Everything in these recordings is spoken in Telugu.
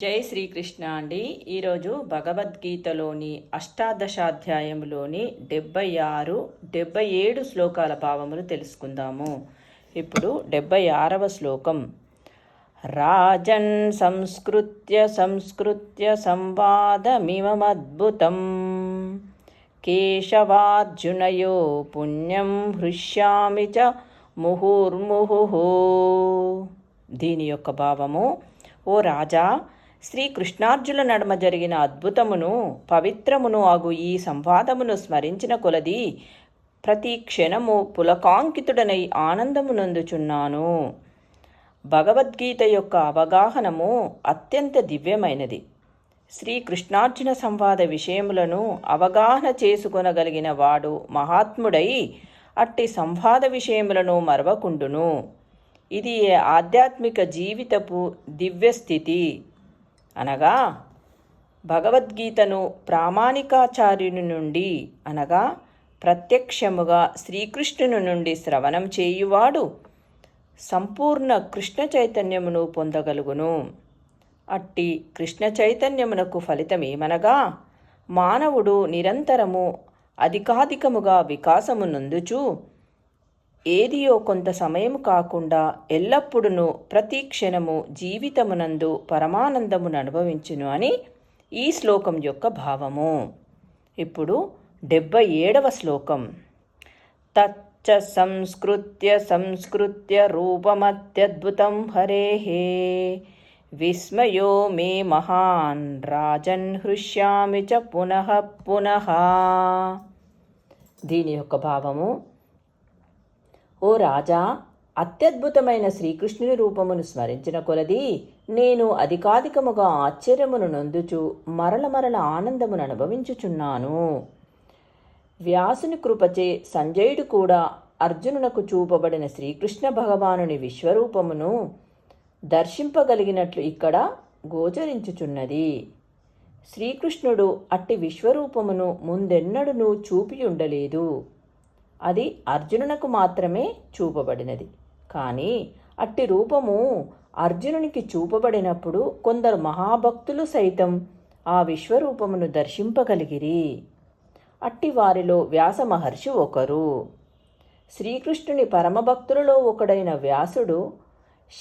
జై శ్రీకృష్ణ అండి. ఈరోజు భగవద్గీతలోని అష్టాదశాధ్యాయంలోని డెబ్బై ఆరు డెబ్బై ఏడు శ్లోకాల భావములు తెలుసుకుందాము. ఇప్పుడు డెబ్బై ఆరవ శ్లోకం. రాజన్ సంస్కృత్య సంస్కృత్య సంవాదమిమద్భుతం కేశవార్జునయో పుణ్యం హృష్యామి చ ముహుర్ముహు దీని యొక్క భావము ఓ రాజా శ్రీకృష్ణార్జుల నడుమ జరిగిన అద్భుతమును పవిత్రమును అగు ఈ సంవాదమును స్మరించిన కొలది ప్రతి క్షణము పులకాంకితుడనై ఆనందమునందుచున్నాను. భగవద్గీత యొక్క అవగాహనము అత్యంత దివ్యమైనది. శ్రీకృష్ణార్జున సంవాద విషయములను అవగాహన చేసుకొనగలిగిన వాడు మహాత్ముడై అట్టి సంవాద విషయములను మరవకుండును. ఇది ఆధ్యాత్మిక జీవితపు దివ్యస్థితి. అనగా భగవద్గీతను ప్రామాణికాచార్యుని నుండి అనగా ప్రత్యక్షముగా శ్రీకృష్ణుని నుండి శ్రవణం చేయువాడు సంపూర్ణ కృష్ణ చైతన్యమును పొందగలుగును. అట్టి కృష్ణ చైతన్యమునకు ఫలితమేమనగా మానవుడు నిరంతరము అధికాధికముగా వికాసము నందుచు ఏదియో కొంత సమయం కాకుండా ఎల్లప్పుడూ ప్రతి క్షణము జీవితమునందు పరమానందమును అనుభవించును అని ఈ శ్లోకం యొక్క భావము. ఇప్పుడు డెబ్బై ఏడవ శ్లోకం. తచ్చ సంస్కృత్య సంస్కృత్య రూపమత్యద్భుతం హరేహే విస్మయో మే మహాన్ రాజన్ హృష్యామి చ పునః పునః. దీని యొక్క భావము ఓ రాజా అత్యద్భుతమైన శ్రీకృష్ణుని రూపమును స్మరించిన కొలది నేను అధికాధికముగా ఆశ్చర్యమును నొందుచు మరల మరల ఆనందమును అనుభవించుచున్నాను. వ్యాసుని కృపచే సంజయుడు కూడా అర్జునునకు చూపబడిన శ్రీకృష్ణ భగవానుని విశ్వరూపమును దర్శింపగలిగినట్లు ఇక్కడ గోచరించుచున్నది. శ్రీకృష్ణుడు అట్టి విశ్వరూపమును ముందెన్నడునూ చూపియుండలేదు. అది అర్జునునకు మాత్రమే చూపబడినది. కానీ అట్టి రూపము అర్జునునికి చూపబడినప్పుడు కొందరు మహాభక్తులు సైతం ఆ విశ్వరూపమును దర్శింపగలిగిరి. అట్టి వారిలో వ్యాస మహర్షి ఒకరు. శ్రీకృష్ణుని పరమభక్తులలో ఒకడైన వ్యాసుడు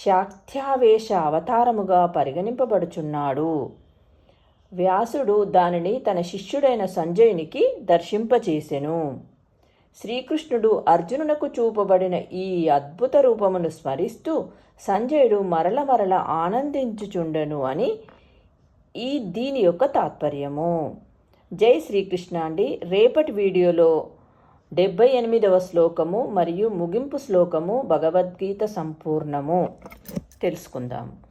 శాక్త్యావేశ అవతారముగా పరిగణింపబడుచున్నాడు. వ్యాసుడు దానిని తన శిష్యుడైన సంజయునికి దర్శింపచేసెను. శ్రీకృష్ణుడు అర్జునునకు చూపబడిన ఈ అద్భుత రూపమును స్మరిస్తూ సంజయుడు మరల మరల ఆనందించుచుండెను అని ఈ దీని యొక్క తాత్పర్యము. జై శ్రీకృష్ణ అండి. రేపటి వీడియోలో డెబ్బై ఎనిమిదవ శ్లోకము మరియు ముగింపు శ్లోకము భగవద్గీత సంపూర్ణము. తెలుసుకుందాము